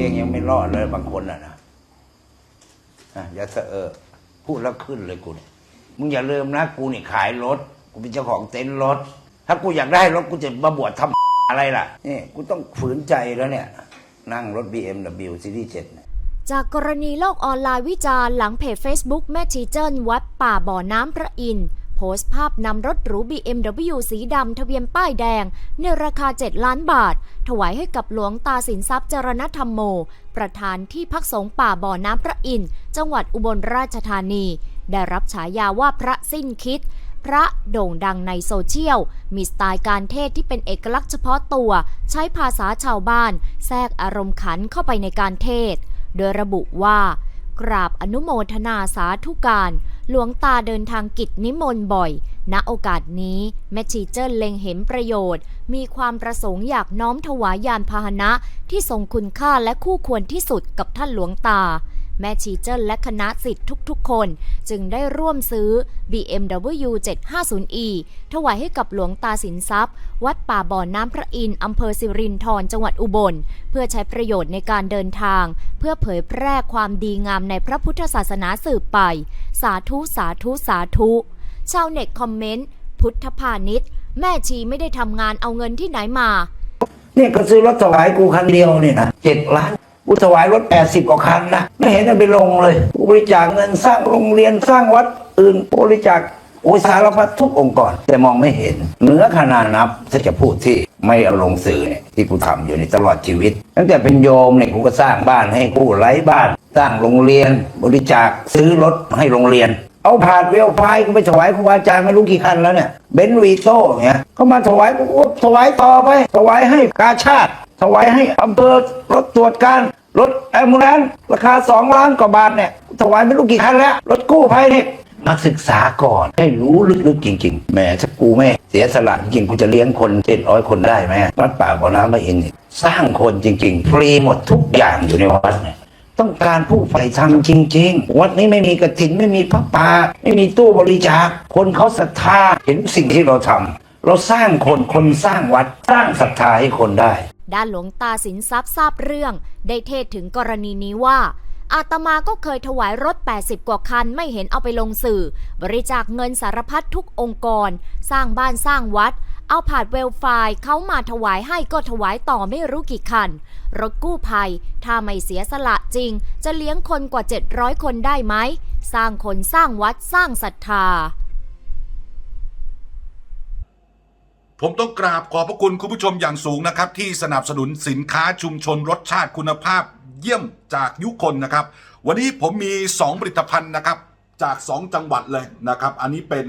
เองยังไม่รอดเลยบางคนอะนะอย่าเสอะพูดแล้วขึ้นเลยกูเนี่ยมึงอย่าลืมนะกูนี่ขายรถ กูเป็นเจ้าของเต็นท์รถ ถ้ากูอยากได้รถกูจะมาบวชทำอะไรล่ะนี่กูต้องฝืนใจแล้วเนี่ย นั่งรถ BMW ซีรีส์7จากกรณีโลกออนไลน์วิจารณ์หลังเพจ Facebook แม่ชีเจิ้นวัดป่าบ่อน้ำพระอินทร์ โพสต์ภาพนำรถหรู BMW สีดำทะเบียนป้ายแดง ในราคา 7 ล้านบาท ถวายให้กับหลวงตาสินทรัพย์จรณธรรมโม ประธานที่พักสงฆ์ป่าบ่อน้ำพระอินทร์จังหวัดอุบลราชธานี ได้รับฉายาว่าพระสิ้นคิด พระโด่งดังในโซเชียล มีสไตล์การเทศที่เป็นเอกลักษณ์เฉพาะตัว ใช้ภาษาชาวบ้าน แทรกอารมณ์ขันเข้าไปในการเทศ โดยระบุว่า กราบอนุโมทนาสาธุการ หลวงตาเดินทางกิจนิมนต์บ่อย ณโอกาสนี้แม่ชีเจิ้นเล็งเห็นประโยชน์ มีความประสงค์อยากน้อมถวายยานพาหนะที่ทรงคุณค่าและคู่ควรที่สุดกับท่านหลวงตา แม่ชีเจิ้นและคณะสิทธิ์ทุกๆ คน จึงได้ร่วมซื้อ BMW 750e ถวายให้กับหลวงตาสินทรัพย์ วัดป่าบ่อน้ำพระอินทร์อำเภอสิรินธรจังหวัดอุบล เพื่อใช้ประโยชน์ในการเดินทาง เพื่อเผยแพร่ความดีงามในพระพุทธศาสนาสืบไป สาธุสาธุสาธุชาวเน็ตคอมเมนต์พุทธพาณิชย์แม่ชีไม่ได้ทำงานเอาเงินที่ไหนมา เนี่ยก็ซื้อรถถวายกูคันเดียวเนี่ยนะเจ็ดล้าน กูถวายรถแปดสิบกว่าคันนะ ไม่เห็นเอาไปลงเลยกูบริจาคเงินสร้างโรงเรียนสร้างวัดอื่นบริจาคโอ้ยสารพัดทุกองค์กร แต่มองไม่เห็นเหนือขนาดนับถ้าจะพูดที่ไม่เอาลงสื่อเนี่ยที่กูทำอยู่ในตลอดชีวิต ตั้งแต่เป็นโยมเนี่ยกูก็สร้างบ้านให้ผู้ไร้บ้าน สร้างโรงเรียน บริจาคซื้อรถให้โรงเรียน เอาผานเวลไฟกูไปถวายครูอาจารย์ไม่รู้กี่คันแล้วเนี่ยเบนวีโต้เนี่ยเขามาถวายกูถวายต่อไป ถวายให้กาชาติ ถวายให้อำเภอรถตรวจการรถแอมบูเลนราคาสองล้านกว่าบาทเนี่ยถวายไม่รู้กี่คันแล้ว รถกู้ภัยเนี่ยมาศึกษาก่อนให้รู้ลึกๆจริงๆแหมถ้ากูไม่เสียสละจริงๆกูจะเลี้ยงคนเจ็ดร้อยคนได้ไหมวัดป่าบ่อน้ำพระอินทร์เนี่ยสร้างคนจริงๆฟรีหมดทุกอย่างอยู่ในวัดเนี่ยต้องการผู้ใฝ่ธรรมจริง ๆ วัดนี้ไม่มีกระถินไม่มีพระป่าไม่มีตู้บริจาค คนเขาศรัทธาเห็นสิ่งที่เราทำเราสร้างคนคนสร้างวัดสร้างศรัทธาให้คนได้ ด้านหลวงตาสินทรัพย์ทราบเรื่อง ได้เทศถึงกรณีนี้ว่า อาตมาก็เคยถวายรถ 80 กว่าคันไม่เห็นเอาไปลงสื่อ บริจาคเงินสารพัดทุกองค์กร สร้างบ้านสร้างวัด เอาผ่านเวลไฟล์เขามาถวายให้ก็ถวายต่อไม่รู้กี่คัน รถกู้ภัย ถ้าไม่เสียสละจริง จะเลี้ยงคนกว่า 700 คนได้ไหม สร้างคนสร้างวัดสร้างศรัทธา ผมต้องกราบขอบพระคุณคุณผู้ชมอย่างสูงนะครับ ที่สนับสนุนสินค้าชุมชนรสชาติคุณภาพเยี่ยมจากยุคนนะครับ วันนี้ผมมี 2 ผลิตภัณฑ์นะครับ จาก 2 จังหวัดเลยนะครับ อันนี้เป็น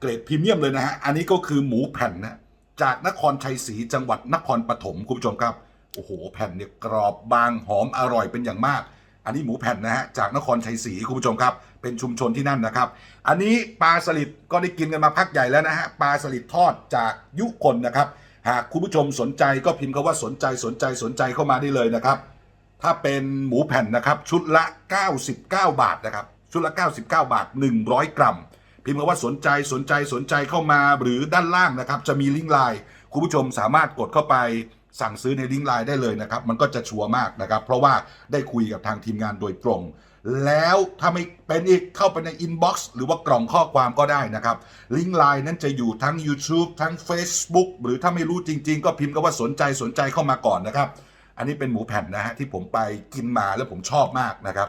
เกรดพรีเมียมเลยนะฮะอันนี้ก็คือหมูแผ่นนะจากนครชัยศรีจังหวัดนครปฐมคุณผู้ชมครับโอ้โหแผ่นเนี่ยกรอบบางหอมอร่อยเป็นอย่างมาก อันนี้หมูแผ่นนะฮะจากนครชัยศรีคุณผู้ชมครับ เป็นชุมชนที่นั่นนะครับ อันนี้ปลาสลิดก็ได้กินกันมาพักใหญ่แล้วนะฮะปลาสลิดทอดจากยุคนนะครับ หากคุณผู้ชมสนใจก็พิมพ์คำว่าสนใจสนใจสนใจเข้ามาได้เลยนะครับ ถ้าเป็นหมูแผ่นนะครับชุดละ 99 บาทนะครับชุดละ 99 บาท 100 กรัม พิมพ์คำว่าสนใจสนใจสนใจเข้ามาหรือด้านล่างนะครับ จะมีลิงก์ไลน์คุณผู้ชมสามารถกดเข้าไปสั่งซื้อในลิงก์ไลน์ได้เลยนะครับ มันก็จะชัวร์มากนะครับ เพราะว่าได้คุยกับทางทีมงานโดยตรง แล้วถ้าไม่เป็นอีกเข้าไปในอินบ็อกซ์หรือว่ากล่องข้อความก็ได้นะครับ ลิงก์ไลน์นั้นจะอยู่ทั้ง YouTube ทั้ง Facebook หรือถ้าไม่รู้จริง ๆ ก็พิมพ์คำว่าสนใจสนใจเข้ามาก่อนนะครับ อันนี้เป็นหมูแผ่นนะฮะที่ผมไปกินมาแล้วผมชอบมากนะครับ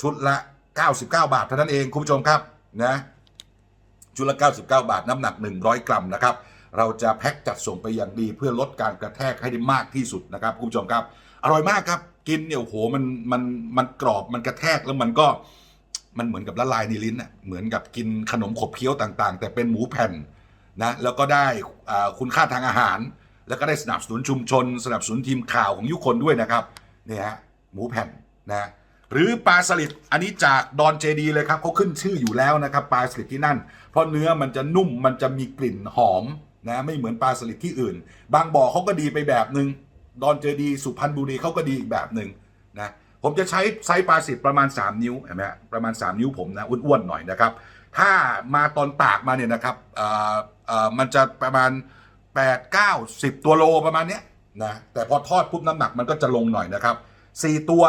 ชุดละ 99 บาทเท่านั้นเองคุณผู้ชมครับนะชุดละ 99 บาทน้ำหนัก 100 กรัมนะครับเราจะแพ็คจัดส่งไปอย่างดีเพื่อลดการกระแทกให้ได้มากที่สุดนะครับคุณผู้ชมครับ อร่อยมากครับ กินเนี่ยโอ้โหมันมันมันกรอบมันกระแทกแล้วมันก็มันเหมือนกับละลายในลิ้นน่ะเหมือนกับกินขนมขบเคี้ยวต่าง ๆ แต่เป็นหมูแผ่นนะแล้วก็ได้คุณค่าทางอาหาร แล้วก็ได้สนับสนุนชุมชน สนับสนุนทีมข่าวของยุคนด้วยนะครับเนี่ยฮะหมูแผ่นนะหรือปลาสลิดอันนี้จากดอนเจดีเลยครับเขาขึ้นชื่ออยู่แล้วนะครับปลาสลิดที่นั่น เพราะเนื้อมันจะนุ่มมันจะมีกลิ่นหอมนะไม่เหมือนปลาสลิดที่อื่น บางบ่อเขาก็ดีไปแบบหนึ่ง ดอนเจดีสุพรรณบุรีเขาก็ดีอีกแบบหนึ่งนะผมจะใช้ไซส์ปลาสลิดประมาณ 3 นิ้วเห็นไหมฮะประมาณ 3 นิ้วผมนะอ้วนๆหน่อยนะครับ ถ้ามาตอนตากมาเนี่ยนะครับเอ่อเอ่อมันจะประมาณ 8 9 10 ตัวโลประมาณเนี้ยนะแต่พอทอดปุ๊บน้ำหนักมันก็จะลงหน่อยนะครับ 4 ตัว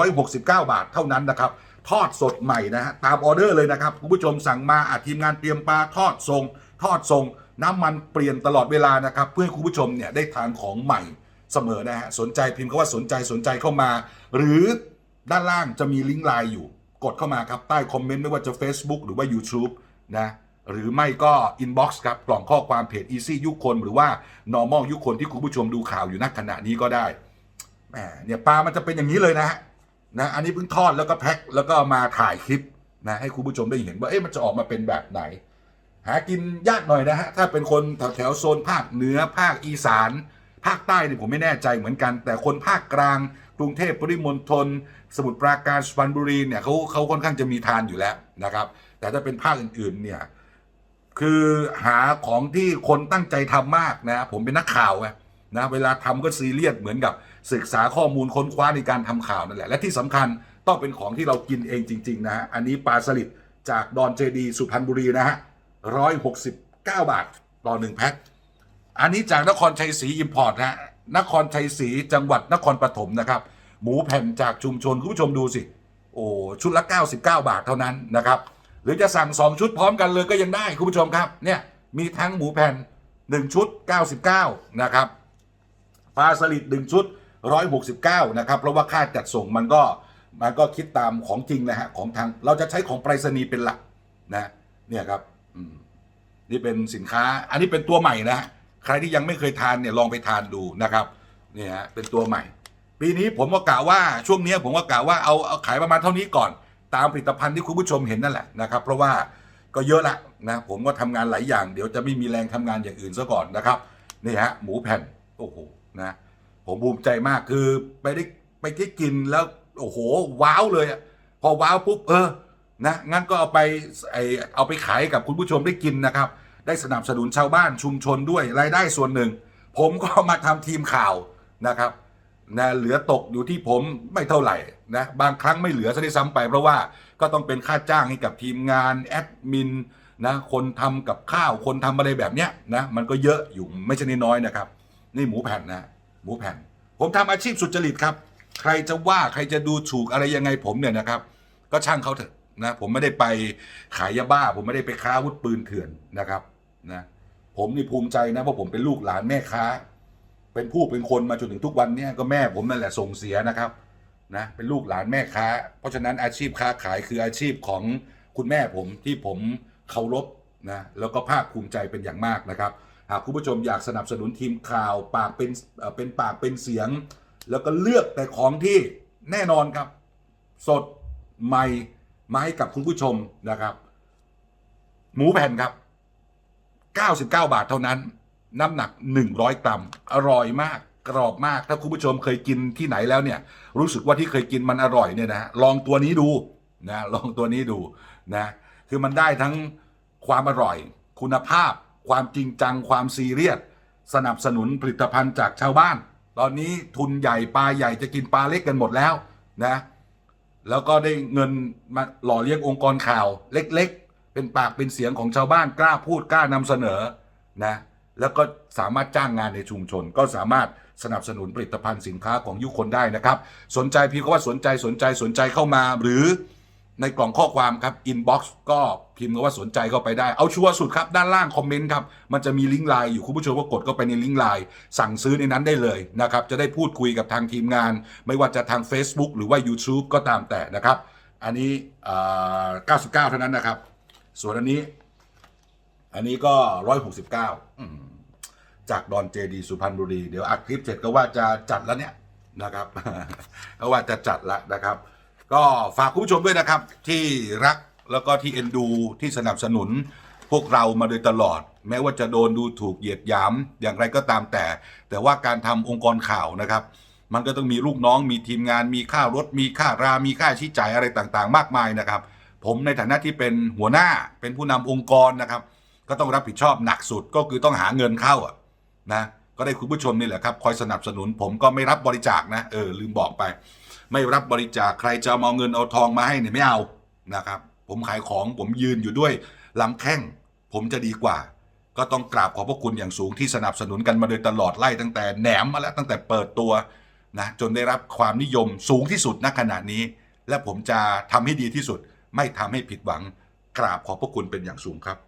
169 บาทเท่านั้นนะครับ ทอดสดใหม่นะฮะตามออเดอร์เลยนะครับคุณผู้ชมสั่งมาอาทีมงานเตรียมปลาทอดทรง ทอดทรงน้ำมันเปลี่ยนตลอดเวลานะครับ เพื่อให้คุณผู้ชมเนี่ยได้ทานของใหม่ เสมอนะฮะสนใจพิมพ์คำว่าสนใจสนใจเข้ามา หรือด้านล่างจะมีลิงก์ไลน์อยู่ กดเข้ามาครับ ใต้คอมเมนต์ไม่ว่าจะ Facebook หรือว่า YouTube นะหรือไม่ก็ Inbox ครับ กล่องข้อความเพจ Easy ยุคคน หรือว่า Normal ยุคคนที่คุณผู้ชมดูข่าวอยู่ณขณะนี้ก็ได้แหมเนี่ยปลามันจะเป็นอย่างนี้เลยนะฮะนะอันนี้เพิ่งทอดแล้วก็แพ็คแล้วก็มาถ่ายคลิปนะให้คุณผู้ชมได้เห็นว่าเอ๊ะมันจะออกมาเป็นแบบไหน หากินยากหน่อยนะฮะถ้าเป็นคนแถวแถวโซนภาคเหนือภาคอีสาน ภาคใต้เนี่ยผมไม่แน่ใจเหมือนกัน แต่คนภาคกลาง กรุงเทพปริมณฑลสมุทรปราการสุพรรณบุรีเนี่ยเขาเขาค่อนข้างจะมีทานอยู่แล้วนะครับ แต่ถ้าเป็นภาคอื่นๆเนี่ยคือหาของที่คนตั้งใจทำมากนะผมเป็นนักข่าวไงนะเวลาทำก็ซีเรียสเหมือนกับศึกษาข้อมูลค้นคว้าในการทำข่าวนั่นแหละและที่สำคัญต้องเป็นของที่เรากินเองจริง ๆ นะฮะอันนี้ปลาสลิดจากดอนเจดี สุพรรณบุรีนะฮะร้อยหกสิบเก้าบาทต่อหนึ่งแพ็ค อันนี้จากนครชัยศรีอิมพอร์ตฮะนครชัยศรีจังหวัดนครปฐมนะครับ หมูแผ่นจากชุมชนคุณผู้ชมดูสิ โอ้ชุดละ 99 บาทเท่านั้นนะครับ หรือจะสั่ง 2 ชุดพร้อมกันเลยก็ยังได้คุณผู้ชมครับ เนี่ยมีทั้งหมูแผ่น 1 ชุด 99 นะครับปลาสลิด1ชุด 169 นะครับ เพราะว่าค่าจัดส่งมันก็มันก็คิดตามของจริงนะฮะของทางเราจะใช้ของไปรษณีย์เป็นหลักนะเนี่ยครับนี่เป็นสินค้าอันนี้เป็นตัวใหม่นะ ใครที่ยังไม่เคยทานเนี่ยลองไปทานดูนะครับเนี่ยฮะเป็นตัวใหม่ ปีนี้ผมก็กะว่าช่วงนี้ผมก็กะว่าเอาเอาขายประมาณเท่านี้ก่อน ตามผลิตภัณฑ์ที่คุณผู้ชมเห็นนั่นแหละนะครับ เพราะว่าก็เยอะละนะผมก็ทำงานหลายอย่าง เดี๋ยวจะไม่มีแรงทำงานอย่างอื่นซะก่อนนะครับนี่ฮะหมูแผ่นโอ้โหนะผมภูมิใจมากคือไปได้ไปได้กินแล้วโอ้โหว้าวเลยอะพอว้าวปุ๊บเออนะงั้นก็เอาไปไอเอาไปขายกับคุณผู้ชมได้กินนะครับ ได้สนับสนุนชาวบ้านชุมชนด้วยรายได้ส่วนหนึ่ง ผมก็มาทำทีมข่าวนะครับนะเหลือตกอยู่ที่ผมไม่เท่าไหร่นะบางครั้งไม่เหลือซะด้วยซ้ำไป เพราะว่าก็ต้องเป็นค่าจ้างให้กับทีมงานแอดมินนะคนทำกับข้าวคนทำอะไรแบบเนี้ยนะมันก็เยอะอยู่ไม่ใช่น้อยนะครับ นี่หมูแผ่นนะหมูแผ่น ผมทำอาชีพสุจริตครับ ใครจะว่าใครจะดูถูกอะไรยังไงผมเนี่ยนะครับ ก็ช่างเขาเถอะนะผมไม่ได้ไปขายยาบ้า ผมไม่ได้ไปค้าอาวุธปืนเถื่อนนะครับ นะผมนี่ภูมิใจนะเพราะผมเป็นลูกหลานแม่ค้า เป็นผู้เป็นคนมาจนถึงทุกวันเนี้ก็แม่ผมนั่นแหละส่งเสียนะครับนะเป็นลูกหลานแม่ค้า เพราะฉะนั้นอาชีพค้าขายคืออาชีพของคุณแม่ผมที่ผมเคารพนะแล้วก็ภาคภูมิใจเป็นอย่างมากนะครับ หากคุณผู้ชมอยากสนับสนุนทีมข่าว ปากเป็นเป็นปากเป็นเสียง แล้วก็เลือกแต่ของที่แน่นอนครับ สดใหม่มาให้กับคุณผู้ชมนะครับ หมูแผ่นครับ 99 บาทเท่านั้น น้ำหนัก 100 กรัม อร่อยมาก กรอบมาก ถ้าคุณผู้ชมเคยกินที่ไหนแล้วเนี่ย รู้สึกว่าที่เคยกินมันอร่อยเนี่ยนะ ลองตัวนี้ดูนะ ลองตัวนี้ดูนะ คือมันได้ทั้งความอร่อย คุณภาพ ความจริงจัง ความซีเรียส สนับสนุนผลิตภัณฑ์จากชาวบ้าน ตอนนี้ทุนใหญ่ปลาใหญ่จะกินปลาเล็กกันหมดแล้วนะ แล้วก็ได้เงินมาหล่อเลี้ยงองค์กรข่าวเล็ก ๆ เป็นปากเป็นเสียงของชาวบ้านกล้าพูดกล้านำเสนอนะแล้วก็สามารถจ้างงานในชุมชน ก็สามารถสนับสนุนผลิตภัณฑ์สินค้าของยุคนได้นะครับ สนใจพี่ก็ว่าสนใจสนใจสนใจเข้ามาหรือในกล่องข้อความครับอินบ็อกซ์ก็พิมพ์ว่าสนใจเข้าไปได้ เอาชัวร์สุดครับ ด้านล่างคอมเมนต์ครับ มันจะมีลิงก์ไลน์อยู่คุณผู้ชมก็กดเข้าไปในลิงก์ไลน์สั่งซื้อในนั้นได้เลยนะครับ จะได้พูดคุยกับทางทีมงาน ไม่ว่าจะทาง Facebook หรือว่า YouTube ก็ตามแต่นะครับ อันนี้อ่า99 เท่านั้นนะครับ ส่วนอันนี้ อันนี้ก็169อืมจากดอนเจดีสุพรรณบุรี เดี๋ยวอัดคลิปเสร็จก็ว่าจะจัดแล้วเนี่ยนะครับก็ว่าจะจัดล้วนะครับ ก็ฝากคุณผู้ชมด้วยนะครับ ที่รักแล้วก็ที่เอ็นดูที่สนับสนุนพวกเรามาโดยตลอด แม้ว่าจะโดนดูถูกเหยียดหยามอย่างไรก็ตามแต่ แต่ว่าการทำองค์กรข่าวนะครับ มันก็ต้องมีลูกน้องมีทีมงานมีค่ารถ มีค่ารา มีค่าใช้จ่ายอะไรต่างๆ มากมายนะครับ ผมในฐานะที่เป็นหัวหน้าเป็นผู้นำองค์กรนะครับ ก็ต้องรับผิดชอบหนักสุดก็คือต้องหาเงินเข้าอะนะก็ได้คุณผู้ชมนี่แหละครับคอยสนับสนุน ผมก็ไม่รับบริจาคนะเออลืมบอกไป ไม่รับบริจาคใครจะเอาเงินเอาทองมาให้เนี่ยไม่เอานะครับ ผมขายของผมยืนอยู่ด้วยลำแข้งผมจะดีกว่า ก็ต้องกราบขอบพระคุณอย่างสูงที่สนับสนุนกันมาโดยตลอดไล่ตั้งแต่แหนมมาแล้วตั้งแต่เปิดตัวนะจนได้รับความนิยมสูงที่สุดณขณะนี้ และผมจะทำให้ดีที่สุด ไม่ทำให้ผิดหวังกราบขอบพระคุณเป็นอย่างสูงครับ